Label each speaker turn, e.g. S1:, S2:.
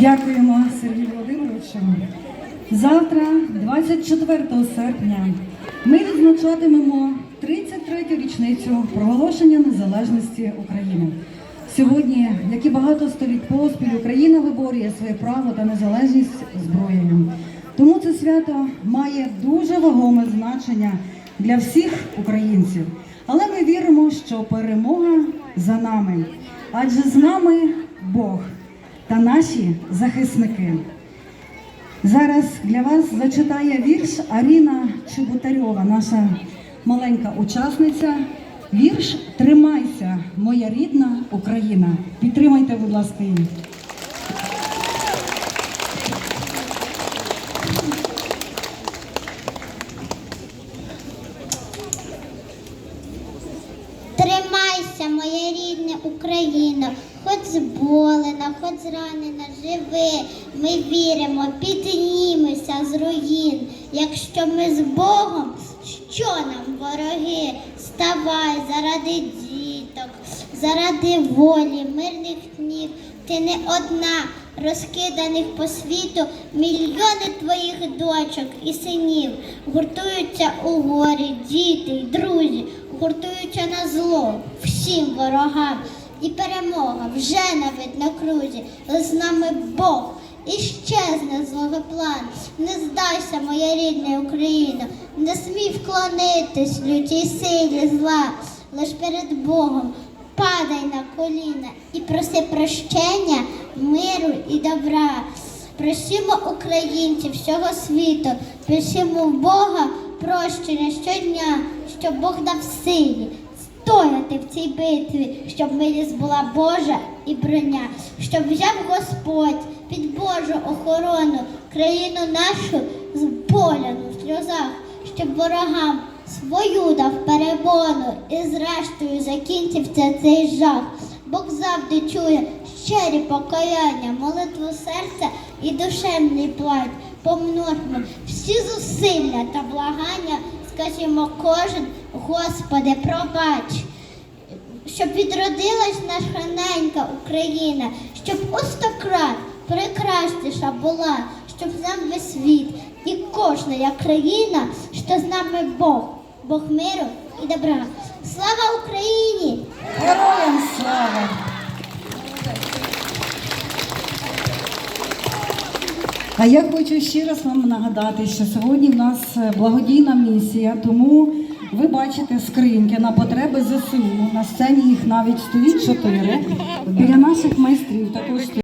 S1: Дякуємо Сергію Володимировичу. Завтра, 24 серпня, ми відзначатимемо 33-ю річницю проголошення незалежності України. Сьогодні, як і багато століть поспіль, Україна виборює своє право та незалежність зброєю. Тому це свято має дуже вагоме значення для всіх українців. Але ми віримо, що перемога за нами, адже з нами Бог та наші захисники. Зараз для вас зачитає вірш Аріна Чеботарьова, наша маленька учасниця. Вірш Тримайся, моя рідна Україна. Підтримайте, будь ласка, її.
S2: Тримайся, моя рідна Україна, хоч зболена, хоч зранена, живи. Ми віримо, піднімемося з руїн. Якщо ми з Богом, що нам вороги? Ставай заради діток, заради волі, мирних днів. Ти не одна, розкиданих по світу мільйони твоїх дочок і синів гуртуються у горі, діти й друзі, гуртуються на зло всім ворогам. І перемога вже на виднокрузі, але з нами Бог. І щезне злого план. Не здайся, моя рідна Україна, не смій вклонитись лютій силі зла, лиш перед Богом падай на коліна і проси прощення, миру і добра. Просимо українців всього світу, просимо в Бога прощення щодня, щоб Бог дав силі стояти в цій битві, щоб милість була Божа і броня, щоб взяв Господь під Божу охорону країну нашу з боляну в сльозах, щоб ворогам свою дав перебону і зрештою закінчився цей жах. Бог завжди чує щирі покаяння, молитву серця і душевний плач. Помножмо всі зусилля та благання, скажімо кожен, Господи, пробач щоб відродилась наша ненька Україна, щоб у стократ прекрасніша була, щоб з нами світ і кожна країна, що з нами Бог, Бог миру і добра. Слава Україні!
S1: Героям слава! А я хочу ще раз вам нагадати, що сьогодні в нас е, благодійна місія, тому ви бачите скриньки на потреби ЗСУ. На сцені їх навіть стоїть чотири. Біля наших майстрів також.